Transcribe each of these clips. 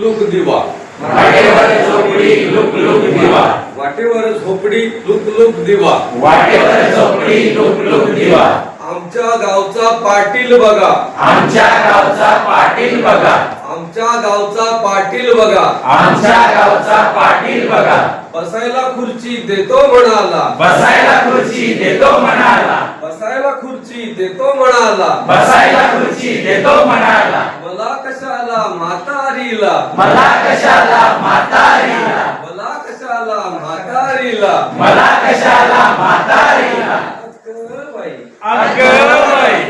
Look दिवा वाटेवर झोपडी लुक लुक दिवा. वाटेवर झोपडी लुक लुक दिवा. वाटेवर झोपडी लुक लुक दिवा. आमच्या गावचा पाटील बघा. आमच्या गावचा पाटील बघा. आमच्या गावचा पाटील बघा. आमच्या गावचा पाटील बघा. बसायला खुर्ची देतो म्हणाला. बसायला खुर्ची देतो म्हणाला. बसायला खुर्ची देतो म्हणाला. बसायला खुर्ची देतो म्हणाला. मला कशाला म्हातारीला मला कशाला म्हातारीला मला कशाला म्हातारीला मला कशाला म्हातारीला अगं बाई अगं बाई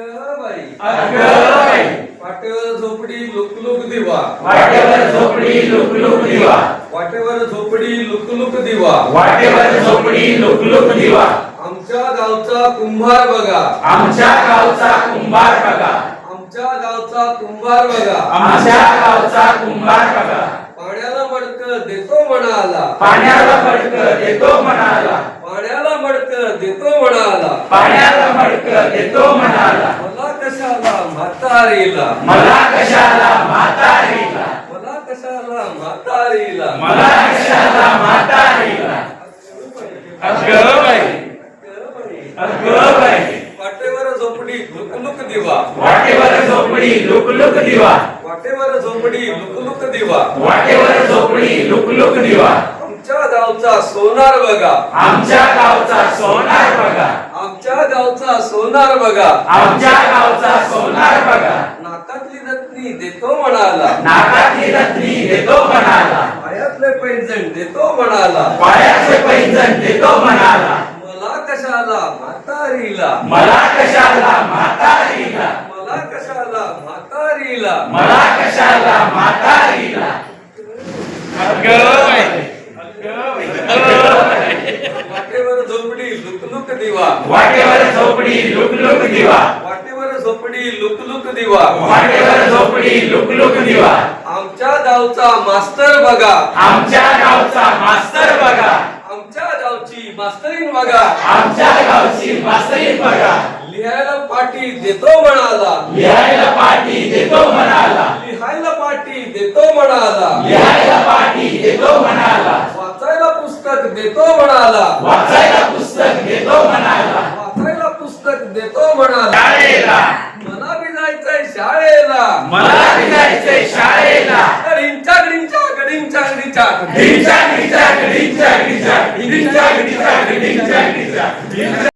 अगं बाई अगं बाई वाटेवर झोपडी लुक लुक दिवा. वाटेवर झोपडी लुक लुक दिवा. वाटेवर झोपडी लुक लुक दिवा. वाटेवर झोपडी लुक लुक दिवा. आमच्या गावचा कुंभार बघा. आमच्या गावचा कुंभार बघा. आमच्या गावचा कुंभार बघा. आमच्या गावचा कुंभार बघा. पाण्याला मडक देतो म्हणाला. पाण्याला फडक देतो म्हणाला. पाण्याला मडक देतो म्हणाला. पाण्याला फडक देतो म्हणाला. मला कशाला म्हातारीला? मला कशाला म्हातारीला? मला कशाला म्हातारीला? मला कशाला म्हातारीला? अगं बाई. अगं बाई वाटेवर झोपडी लुक लुक दिवा वाटेवर झोपडी लुक लुक दिवा. वाटेवर झोपडी लुक लुक दिवा. वाटेवर झोपडी लुक लुक दिवा. आमच्या गावचा सोनार बघा. आमच्या गावचा सोनार बघा. आमच्या गावचा सोनार बघा. आमच्या गावचा सोनार बघा. नाकातली रत्नी देतो म्हणाला. नाकातली रत्नी देतो म्हणाला. पायातले पैंजण देतो म्हणाला. पायाचे पैंजण देतो म्हणाला. मला कशाला म्हातारीला? मला कशाला म्हातारीला? म्हातारीला मला कशाला म्हातारीला. वाटेवर झोपडी लुक लुक दिवा. वाटेवर झोपडी लुक लुक दिवा. वाटेवर झोपडी लुक लुक दिवा. वाटेवर झोपडी लुक लुक दिवा. आमच्या गावचा मास्तर बघा. आमच्या गावचा मास्तर बघा. आमच्या गावची मास्तरीन बघा. आमच्या गावची मास्तरीन बघा. लिहायला पाठी देतो म्हणाला लिहायला पाठी देतो म्हणाला लिहायला पाठी देतो म्हणाला लिहायला पाठी देतो म्हणाला वाचायला पुस्तक देतो म्हणाला वाचायला पुस्तक देतो म्हणाला वाचायला पुस्तक देतो म्हणाला शाळेला. मला बी जायचंय शाळेला. मला बी जायचंय शाळेला. गडिंचा गडिंचा ढिंचा ढिंचा ढिंचा ढिंचा ढिंचा ढिंचा ढिंचा ढिंचा ढिंचा